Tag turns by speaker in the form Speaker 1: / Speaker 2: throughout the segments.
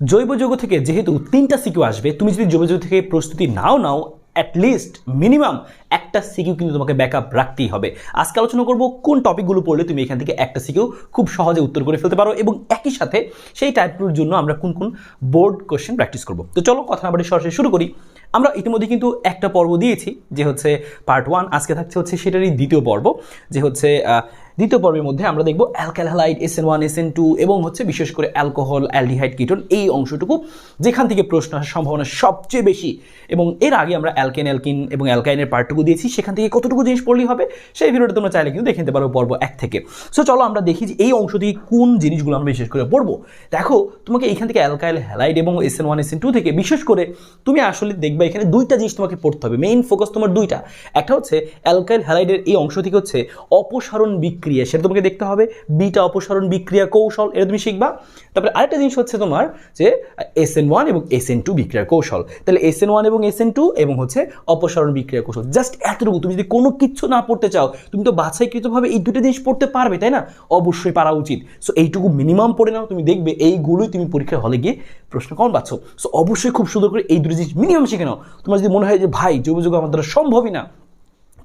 Speaker 1: জৈব যৌগ থেকে যেহেতু তিনটা সিকিউ আসবে, তুমি যদি জৈব যৌগ থেকে প্রস্তুতি নাও নাও অ্যাটলিস্ট মিনিমাম একটা সিকিউ কিন্তু তোমাকে ব্যাকআপ রাখতেই হবে। আজকে আলোচনা করব কোন টপিকগুলো পড়লে তুমি এখান থেকে একটা সিকিউ খুব সহজে উত্তর করে ফেলতে পারো এবং একই সাথে সেই টাইপগুলোর জন্য আমরা কোন কোন বোর্ড কোশ্চেন প্র্যাকটিস করব। তো চলো কথা না বাড়ি সরাসরি শুরু করি। আমরা ইতিমধ্যে কিন্তু একটা পর্ব দিয়েছি, যে হচ্ছে পার্ট ওয়ান আজকে থাকছে হচ্ছে সেটারই দ্বিতীয় পর্ব, যে হচ্ছে দ্বিতীয় পর্বের মধ্যে আমরা দেখব alkyl halide S N one S N two এবং হচ্ছে বিশেষ করে অ্যালকোহল, অ্যালডিহাইড, কিটন এই অংশটুকু যেখান থেকে প্রশ্ন আসার সম্ভাবনা সবচেয়ে বেশি। এবং এর আগে আমরা অ্যালকেন, অ্যালকিন এবং অ্যালকাইনের পার্টটুকু দিয়েছি, সেখান থেকে কতটুকু জিনিস পড়লেই হবে সেই ভিডিওটা তোমরা চাইলে কিন্তু দেখে নিতে পারো পর্ব এক থেকে। সো চলো আমরা দেখি যে এই অংশ থেকে কোন জিনিসগুলো আমরা বিশেষ করে পড়ব। দেখো, তোমাকে এখান থেকে অ্যালকাইল হ্যালাইড এবং S N one S N two থেকে বিশেষ করে তুমি আসলে দেখবে এখানে দুইটা জিনিস তোমাকে পড়তে হবে। মেইন ফোকাস তোমার দুইটা। একটা হচ্ছে অ্যালকাইল হ্যালাইডের এই অংশ থেকে হচ্ছে অপসারণ বিক্রিয়া সেটা তোমাকে দেখতে হবে বিটা অপসারণ বিক্রিয়া কৌশল, এটা তুমি শিখবা। তারপরে আরেকটা জিনিস হচ্ছে তোমার যে এস এন ওয়ান এবং এস এন টু বিক্রিয়ার কৌশল। তাহলে এস এন ওয়ান এবং এস এন টু এবং হচ্ছে অপসারণ বিক্রিয়া কৌশল। জাস্ট এতটুকু, তুমি যদি কোনো কিচ্ছু না পড়তে চাও, তুমি তো বাছাইকৃতভাবে এই দুটো জিনিস পড়তে পারবে, তাই না? অবশ্যই পারা উচিত। সো এইটুকু মিনিমাম পড়ে নাও, তুমি দেখবে এইগুলোই তুমি পরীক্ষার হলে গিয়ে প্রশ্ন কম পাচ্ছ। সো অবশ্যই খুব সুন্দর করে এই দুটো জিনিস মিনিমাম শিখে নাও। তোমার যদি মনে হয় যে, ভাই যোগাযোগ আমার দ্বারা সম্ভবই না।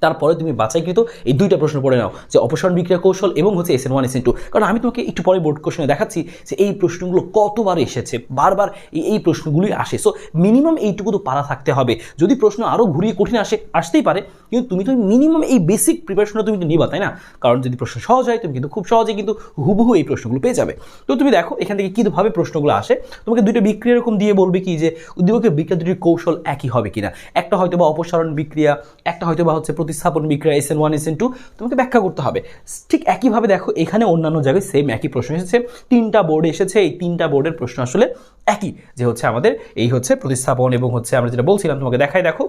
Speaker 1: তারপরে তুমি বাছাইকৃত এই দুইটা প্রশ্ন পড়ে নাও, যে অপসারণ বিক্রিয়া কৌশল এবং হচ্ছে S N one S N two কারণ আমি তোমাকে একটু পরে বোর্ড কোশ্চেনে দেখাচ্ছি যে এই প্রশ্নগুলো কতবার এসেছে, বারবার এই এই প্রশ্নগুলোই আসে। সো মিনিমাম এইটুকু তো পারা থাকতে হবে। যদি প্রশ্ন আরও ঘুরিয়ে কঠিন আসে, আসতেই পারে। কিন্তু তুমি তো মিনিমাম এই বেসিক প্রিপারেশনটা তুমি তো নিবা, তাই না? কারণ যদি প্রশ্ন সহজ হয়, তুমি কিন্তু খুব সহজে কিন্তু হুবহু এই প্রশ্নগুলো পেয়ে যাবে। তো তুমি দেখো, এখান থেকে কীভাবে প্রশ্নগুলো আসে। তোমাকে দুইটা বিক্রিয়া এরকম দিয়ে বলবে কি যে, উদ্দীপকের বিক্রিয়া দুটির কৌশল একই হবে কিনা? একটা হয়তো বা অপসারণ বিক্রিয়া, একটা হয়তো বা হচ্ছে প্রতিস্থাপন বিক্রিয়া S N one S N two তোমাকে ব্যাখ্যা করতে হবে। ঠিক একইভাবে দেখো, এখানে অন্যান্য জায়গায় সেম একই প্রশ্ন এসেছে। তিনটা বোর্ডে এসেছে, এই তিনটা বোর্ডের প্রশ্ন আসলে একই যে হচ্ছে আমাদের এই হচ্ছে প্রতিস্থাপন এবং হচ্ছে আমরা যেটা বলছিলাম তোমাকে দেখাই, দেখো।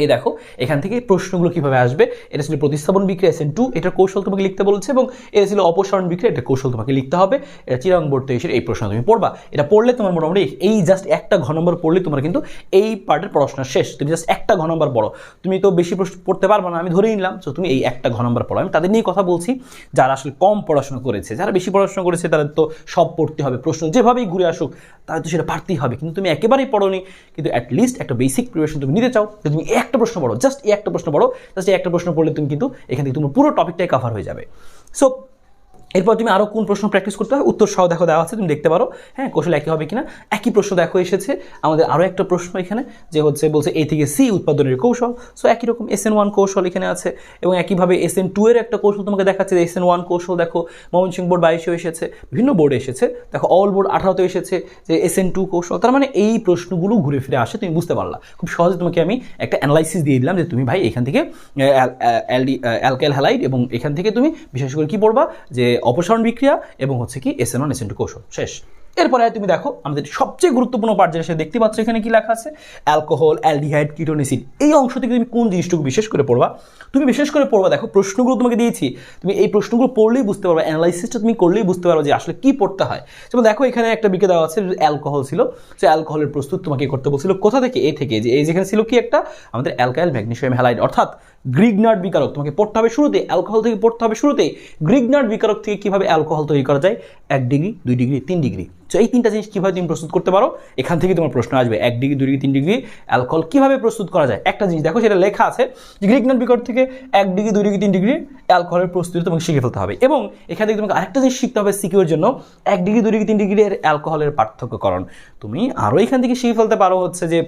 Speaker 1: এই দেখো, এখান থেকে প্রশ্নগুলো কীভাবে আসবে? এটা ছিল প্রতিস্থাপন বিক্রিয়া এসেন টু এটার কৌশল তোমাকে লিখতে বলছে এবং এটা ছিল অপসারণ বিক্রিয়া এটা কৌশল তোমাকে লিখতে হবে। এটা চিরাং এসে এই প্রশ্ন তুমি পড়বা। এটা পড়লে তোমার মোটামুটি এই জাস্ট একটা ঘ নম্বর পড়লে তোমার কিন্তু এই পার্টের পড়াশোনা শেষ। তুমি জাস্ট একটা ঘ নম্বর পড়ো। তুমি তো বেশি প্রশ্ন পড়তে পারবে না, আমি ধরেই নিলাম। তো তুমি এই একটা ঘ নম্বর পড়ো। আমি তাদের নিয়ে কথা বলছি। যারা আসলে কম পড়াশোনা করেছে, যারা বেশি পড়াশোনা করেছে তাদের তো সব পড়তে হবে। প্রশ্ন যেভাবেই ঘুরে আসুক তাদের তো সেটা পারতেই হবে। কিন্তু তুমি একেবারেই পড়োনি। কিন্তু অ্যাটলিস্ট একটা বেসিক প্রিপারেশন তুমি নিতে চাও। তুমি এই একটা প্রশ্ন পড়ো জাস্ট এই একটা প্রশ্ন পড়ো জাস্ট এই একটা প্রশ্ন পড়লে তুমি কিন্তু এখান থেকে তোমার পুরো টপিকটাই কভার হয়ে যাবে। সো এরপর তুমি আরও কোন প্রশ্ন প্র্যাকটিস করতে হয়? উত্তর সহ দেখো দেওয়া আছে, তুমি দেখতে পারো। হ্যাঁ কৌশল একই হবে কিনা? একই প্রশ্ন দেখো এসেছে। আমাদের আরও একটা প্রশ্ন এখানে, যে হচ্ছে, বলছে এ থেকে সি উৎপাদনের কৌশল। সো একই রকম এস এন ওয়ান কৌশল এখানে আছে এবং একইভাবে এস এন টু এর একটা কৌশল তোমাকে দেখাচ্ছে, যে এস এন ওয়ান কৌশল দেখো, ময়মনসিংহ বোর্ড বাইশেও এসেছে, বিভিন্ন বোর্ডে এসেছে। দেখো অল বোর্ড আঠারোতে এসেছে, যে এস এন টু কৌশল। তার মানে এই প্রশ্নগুলো ঘুরে ফিরে আসে, তুমি বুঝতে পারলা। খুব সহজে তোমাকে আমি একটা অ্যানালাইসিস দিয়ে দিলাম, যে তুমি ভাই এখান থেকে অ্যালডি অ্যালকাইল হ্যালাইড এবং এখান থেকে তুমি, বিশেষ করে কি পড়বা? যে অপসারণ বিক্রিয়া এবং হচ্ছে কি S N one S N two কৌশল। শেষ। এরপরে তুমি দেখো আমাদের সবচেয়ে গুরুত্বপূর্ণ পার্ট যেটা, সেটা দেখতে পাচ্ছ এখানে কি লেখা আছে? অ্যালকোহল, অ্যালডিহাইড কিটোনিসিড এই অংশ থেকে তুমি কোন জিনিসটুকু বিশেষ করে পড়বা? তুমি বিশেষ করে পড়বা, দেখো, প্রশ্নগুলো তোমাকে দিয়েছি। তুমি এই প্রশ্নগুলো পড়লেই বুঝতে পারবে অ্যানালাইসিসটা তুমি করলেই বুঝতে পারবে যে আসলে কি পড়তে হয়। যেমন দেখো, এখানে একটা বিকে দেওয়া আছে, অ্যালকোহল ছিল। সে অ্যালকোহলের প্রস্তুত তোমাকে করতে বলছিল কোথা থেকে? এ থেকে। যে এই যেখানে ছিল কি একটা? আমাদের অ্যালকাইল ম্যাগনেশিয়াম হ্যালাইড। অর্থাৎ গ্রিগনার্ড বিকারক। তোমাকে পড়তে হবে শুরুতে অ্যালকোহল থেকে পড়তে হবে শুরুতে। গ্রিগনার্ড বিকারক থেকে কীভাবে অ্যালকোহল তৈরি করা যায়? এক ডিগ্রি, দুই ডিগ্রি, তিন ডিগ্রি। তো এই তিনটা জিনিস কীভাবে তুমি প্রস্তুত করতে পারো? এখান থেকে তোমার প্রশ্ন আসবে, এক ডিগ্রি, দুই ডিগ্রি, তিন ডিগ্রি। অ্যালকোহল কীভাবে প্রস্তুত করা যায়? একটা জিনিস দেখো, সেটা লেখা আছে যে গ্রিগনার্ড বিকারক থেকে এক ডিগ্রি, দুই ডিগ্রি, তিন ডিগ্রি অ্যালকোহলের প্রস্তুতি তোমাকে শিখে ফেলতে হবে। এবং এখান থেকে তোমাকে আরেকটা জিনিস শিখতে হবে সিকিউর জন্য, এক ডিগ্রি, দুই ডিগ্রি, তিন ডিগ্রির অ্যালকোহলের পার্থক্যকরণ। তুমি আরও এখান থেকে শিখে ফেলতে পারো হচ্ছে যে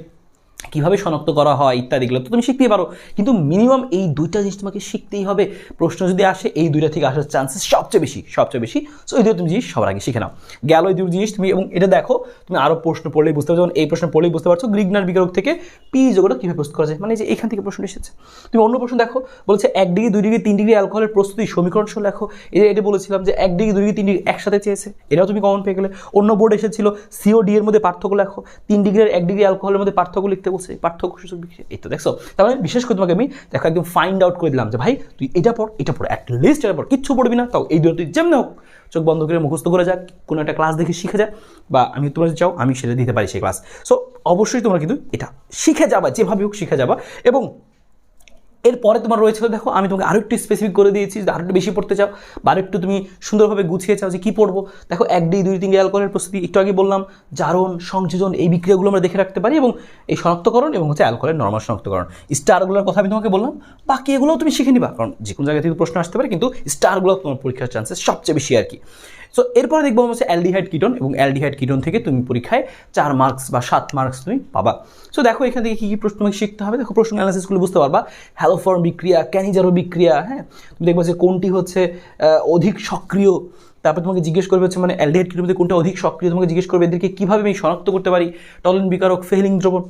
Speaker 1: কীভাবে শনাক্ত করা হয় ইত্যাদিগুলো তো তুমি শিখতেই পারো। কিন্তু মিনিমাম এই দুইটা জিনিস তোমাকে শিখতেই হবে। প্রশ্ন যদি আসে, এই দুইটা থেকে আসার চান্সেস সবচেয়ে বেশি সবচেয়ে বেশি। সো এই দুটো তুমি জিনিস সবার আগে শিখে নাও। গেল এই দুটো জিনিস তুমি এবং এটা দেখো, তুমি আরও প্রশ্ন পড়লেই বুঝতে পারছ। যেমন এই প্রশ্ন পড়লেই বুঝতে পারছ গ্রিগনার বিকারক থেকে পি যোগটা কীভাবে প্রস্তুত করা যায়। মানে যে এখান থেকে প্রশ্ন এসেছে। তুমি অন্য প্রশ্ন দেখো, বলছে এক ডিগ্রি, দুই ডিগ্রি, তিন ডিগ্রি অ্যালকোহলের প্রস্তুতি সমীকরণ সহ লেখো। এটা এটা বলেছিলাম যে এক ডিগ্রি, দুই ডিগ্রি, তিন ডিগ্রি একসাথে চেয়েছে। এটাও তুমি কমন পেয়ে গেলে। অন্য বোর্ড এসেছিল সিওডি এর মধ্যে পার্থক্য লেখো। তিন ডিগ্রি আর এক ডিগ্রি অ্যালকোহলের মধ্যে পার্থক্য লিখতে বলছে পার্থক্য সূচক বিক্রিয়া এই তো দেখছ? তাহলে মানে বিশেষ করে তোমাকে আমি দেখো একদম ফাইন্ড আউট করে দিলাম যে, ভাই, তুই এটা পড় এটা পড় অ্যাট লিস্ট এটা পড়, কিচ্ছু পড়বি না, তাও এই দুটো তুই যেমন হোক, চোখ বন্ধ করে মুখস্থ করে যাক কোনো একটা ক্লাস দেখে শিখে যা, বা আমি তোমার চাও, আমি সেটা দিতে পারি সেই ক্লাস সো অবশ্যই তোমরা কিন্তু এটা শিখে যাবা, যেভাবে হোক শিখে যাবা, এবং এরপরে তোমার রয়েছে দেখো, আমি তোমাকে আরও একটু স্পেসিফিক করে দিয়েছি আরও একটু বেশি পড়তে চাও, বা আরও একটু তুমি সুন্দরভাবে গুছিয়ে চাও যে কী পড়ব। দেখো, এক ডি দুই তিন অ্যালকোহলের প্রস্তুতি, একটু আগে বললাম, জারণ, সংযোজন, এই বিক্রিয়াগুলো আমরা দেখে রাখতে পারি এবং এই শনাক্তকরণ এবং হচ্ছে অ্যালকোহলের নর্মাল শনাক্তকরণ। স্টারগুলোর কথা আমি তোমাকে বললাম, বাকি এগুলোও তুমি শিখে নিবা, কারণ যে কোনো জায়গা থেকে প্রশ্ন আসতে পারে, কিন্তু স্টারগুলো তোমার পরীক্ষার চান্সেস সবচেয়ে বেশি আর কি। সো এরপরে দেখব হচ্ছে অ্যালডিহাইড কিটন এবং অ্যালডিহাইড কিটন থেকে তুমি পরীক্ষায় চার মার্কস বা সাত মার্কস তুমি পাবা। সো দেখো এখান থেকে কী কী প্রশ্ন তোমাকে শিখতে হবে। দেখো প্রশ্ন অ্যানালিসিসগুলো বুঝতে পারবা। হ্যালোফর্ম বিক্রিয়া ক্যানিজারো বিক্রিয়া হ্যাঁ? তুমি দেখবা যে কোনটি হচ্ছে অধিক সক্রিয়। তারপর তোমাকে জিজ্ঞেস করবে হচ্ছে মানে অ্যালডিহাইড কিটোর মধ্যে কোনটা অধিক সক্রিয়। তোমাকে জিজ্ঞেস করবে এদেরকে কীভাবে আমি শনাক্ত করতে পারি। টলিন বিকারক, ফেলিং দ্রবণ।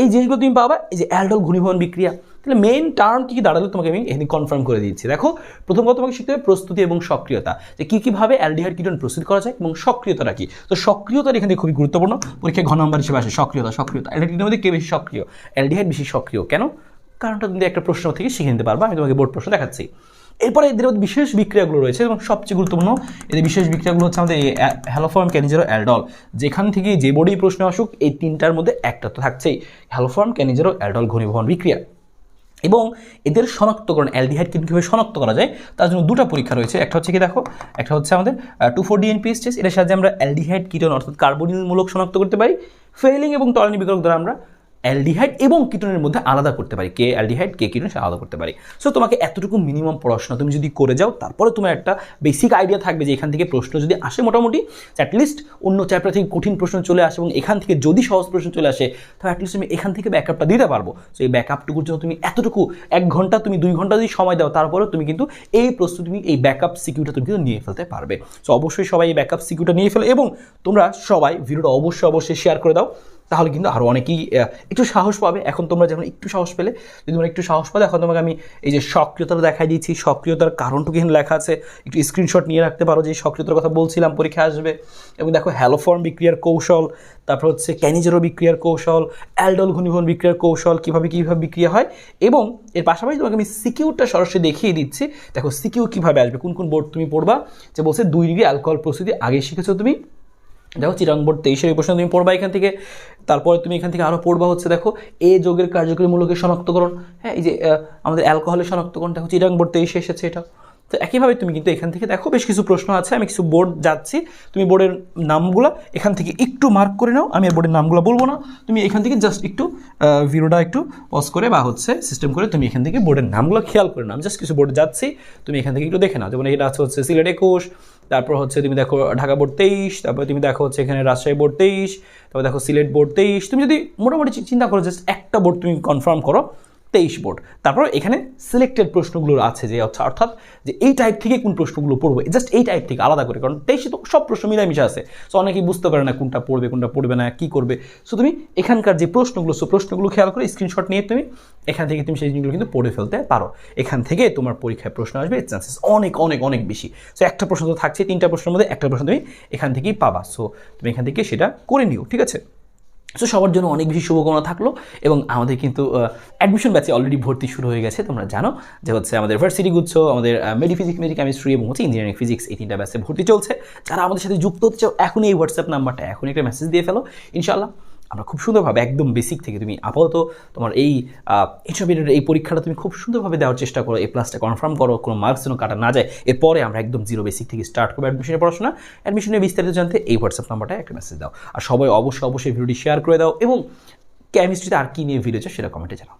Speaker 1: এই জিনিসগুলো তুমি পাবা। এই যে অ্যালডল ঘনীভবন বিক্রিয়া তাহলে মেইন টার্ম কী কী দাঁড়াল তোমাকে আমি এখানে কনফার্ম করে দিচ্ছি। দেখো, প্রথম কথা তোমাকে শিখতে হবে প্রস্তুতি এবং সক্রিয়তা। যে কী কীভাবে অ্যালডিহাইড কিটোন প্রস্তুত করা যায় এবং সক্রিয়তাটা কী? তো সক্রিয়তার এখানে খুবই গুরুত্বপূর্ণ। পরীক্ষায় ঘন নম্বর হিসেবে আসে সক্রিয়তা সক্রিয়তা। অ্যালডিহাইড কিটোনের মধ্যে কে বেশি সক্রিয়? অ্যালডিহাইড বেশি সক্রিয়। কেন? কারণটা তুমি একটা প্রশ্ন থেকে শিখে নিতে পারবা, আমি তোমাকে বোর্ড প্রশ্ন দেখাচ্ছি। এরপরে এদের মধ্যে বিশেষ বিক্রিয়াগুলো রয়েছে এবং সবচেয়ে গুরুত্বপূর্ণ এদের বিশেষ বিক্রিয়াগুলো হচ্ছে আমাদের হ্যালোফর্ম ক্যানিজারো অ্যালডল যেখান থেকে যে বোর্ডেই প্রশ্ন আসুক, এই তিনটার মধ্যে একটা তো থাকছেই। হ্যালোফর্ম ক্যানিজারো অ্যালডল ঘনীভবন বিক্রিয়া। এবং এদের শনাক্তকরণ, অ্যালডিহাইড কিন্তু কীভাবে শনাক্ত করা যায়, তার জন্য দুটো পরীক্ষা রয়েছে। একটা হচ্ছে কি দেখো, একটা হচ্ছে আমাদের টু ফোর ডিএনপিএস টেস্ট এটার সাহায্যে আমরা অ্যালডিহাইড কিটন অর্থাৎ কার্বনিলমূলক শনাক্ত করতে পারি। ফেলিং এবং টলানি বিকল্প দ্বারা আমরা অ্যালডিহাইড এবং কিটনের মধ্যে আলাদা করতে পারি। কে অ্যালডিহাইড, কে কিটন সে আলাদা করতে পারি। সো তোমাকে এতটুকু মিনিমাম পড়াশোনা তুমি যদি করে যাও, তারপরে তোমার একটা বেসিক আইডিয়া থাকবে যে এখান থেকে প্রশ্ন যদি আসে মোটামুটি অ্যাটলিস্ট অন্য চ্যাপ্টার থেকে কঠিন প্রশ্ন চলে আসে এবং এখান থেকে যদি সহজ প্রশ্ন চলে আসে, তাহলে অ্যাটলিস্ট তুমি এখান থেকে ব্যাকআপটা দিতে পারব। সো এই ব্যাকআপটুকুর জন্য তুমি এতটুকু এক ঘণ্টা, তুমি দুই ঘণ্টা যদি সময় দাও, তারপরেও তুমি কিন্তু এই প্রস্তুতি তুমি, এই ব্যাকআপ সিকিউটা তুমি কিন্তু নিয়ে ফেলতে পারবে। সো অবশ্যই সবাই এই ব্যাকআপ সিকিউটা নিয়ে ফেলো এবং তোমরা সবাই ভিডিওটা অবশ্যই অবশ্যই শেয়ার করে দাও। তাহলে কিন্তু আরও অনেকেই একটু সাহস পাবে। এখন তোমরা যেমন একটু সাহস পেলে, যদি তোমরা একটু সাহস পাবে এখন তোমাকে আমি এই যে সক্রিয়তাটা দেখাই দিচ্ছি। সক্রিয়তার কারণটুকু এখানে লেখা আছে। একটু স্ক্রিনশট নিয়ে রাখতে পারো যে সক্রিয়তার কথা বলছিলাম, পরীক্ষা আসবে। এবং দেখো, হ্যালোফর্ম বিক্রিয়ার কৌশল, তারপর হচ্ছে ক্যানিজেরো বিক্রিয়ার কৌশল, অ্যালডল ঘনীভবন বিক্রিয়ার কৌশল, কীভাবে কীভাবে বিক্রিয়া হয়। এবং এর পাশাপাশি তোমাকে আমি সিকিউরটা সরাসরি দেখিয়ে দিচ্ছি। দেখো সিকিউ কীভাবে আসবে, কোন কোন বোর্ড তুমি পড়বা? যে বলছে দুই ডিগ্রি অ্যালকোহল প্রস্তুতি আগে শিখেছো তুমি। দেখো, চিরাং বোর্ড তেইশের প্রশ্ন তুমি পড়বা এখান থেকে। তারপরে তুমি এখান থেকে আরও পড়বা হচ্ছে, দেখো, এ যোগের কার্যকরী মূলকের শনাক্তকরণ। হ্যাঁ এই যে আমাদের অ্যালকোহলের শনাক্তকরণ, দেখো, চিরাং বোর্ড তেইশে এসেছে এটা। তো একইভাবে তুমি কিন্তু এখান থেকে, দেখো, বেশ কিছু প্রশ্ন আছে, আমি কিছু বোর্ড যাচ্ছি। তুমি বোর্ডের নামগুলো এখান থেকে একটু মার্ক করে নাও, আমি বোর্ডের নামগুলো বলব না। তুমি এখান থেকে জাস্ট একটু ভিডিওটা একটু পজ করে বা হচ্ছে সিস্টেম করে তুমি এখান থেকে বোর্ডের নামগুলো খেয়াল করে নাও। জাস্ট কিছু বোর্ডে যাচ্ছি, তুমি এখান থেকে একটু দেখে নাও। যেমন এটা আছে হচ্ছে সিলেট একুশ তারপর হচ্ছে তুমি দেখো ঢাকা বোর্ড তেইশ, তারপরে তুমি দেখো হচ্ছে এখানে রাজশাহী বোর্ড তেইশ, তারপর দেখো সিলেট বোর্ড তেইশ। তুমি যদি মোটামুটি চিন্তা করো জাস্ট একটা বোর্ড তুমি কনফার্ম করো তেইশ বোর্ড তারপর এখানে সিলেক্টেড প্রশ্নগুলো আছে যে অর্থ- অর্থাৎ যে এই টাইপ থেকে কোন প্রশ্নগুলো পড়বে জাস্ট এই টাইপ থেকে আলাদা করে, কারণ তেইশে তো সব প্রশ্ন মিলামিশে আছে। সো অনেকেই বুঝতে পারে না কোনটা পড়বে কোনটা পড়বে না, কি করবে। সো তুমি এখানকার যে প্রশ্নগুলো সো প্রশ্নগুলো খেয়াল করে স্ক্রিনশট নিয়ে তুমি এখান থেকে তুমি সেই জিনিসগুলো কিন্তু পড়ে ফেলতে পারো। এখান থেকে তোমার পরীক্ষায় প্রশ্ন আসবে চান্সেস অনেক অনেক অনেক বেশি। সো একটা প্রশ্ন তো থাকছে, তিনটা প্রশ্নের মধ্যে একটা প্রশ্ন তুমি এখান থেকেই পাবা। সো তুমি এখান থেকে সেটা করে নিও, ঠিক আছে? সো সবার জন্য অনেক বেশি শুভকামনা থাকল এবং আমাদের কিন্তু অ্যাডমিশন ব্যাচে অলরেডি ভর্তি শুরু হয়ে গেছে, তোমরা জানো যে হচ্ছে আমাদের ভার্সিটি গুচ্ছ, আমাদের মেডিফিজিক্স মেডি কেমিস্ট্রি এবং হচ্ছে ইঞ্জিনিয়ারিং ফিজিক্স এই তিনটা ব্যাচে ভর্তি চলছে। যারা আমাদের সাথে যুক্ত হচ্ছে চাও, এখনই এই হোয়াটসঅ্যাপ নাম্বারটা এখনই একটা মেসেজ দিয়ে ফেলো। ইনশাল্লাহ আমরা খুব সুন্দরভাবে, একদম বেসিক থেকে তুমি আপাতত তোমার এই ইন্টারমিডিয়েট এই পরীক্ষাটা তুমি খুব সুন্দরভাবে দেওয়ার চেষ্টা করো এ প্লাসটা কনফার্ম করো, কোনো মার্কস যেন কাটা না যায়। এরপরে আমরা একদম জিরো বেসিক থেকে স্টার্ট করব অ্যাডমিশনের পড়াশোনা। অ্যাডমিশনের বিস্তারিত জানতে এই হোয়াটসঅ্যাপ নাম্বারটা একটা মেসেজ দাও। আর সবাই অবশ্যই অবশ্যই ভিডিওটি শেয়ার করে দাও এবং কেমিস্ট্রিতে আর কী নিয়ে ভিডিও চাও সেটা কমেন্টে জানাও।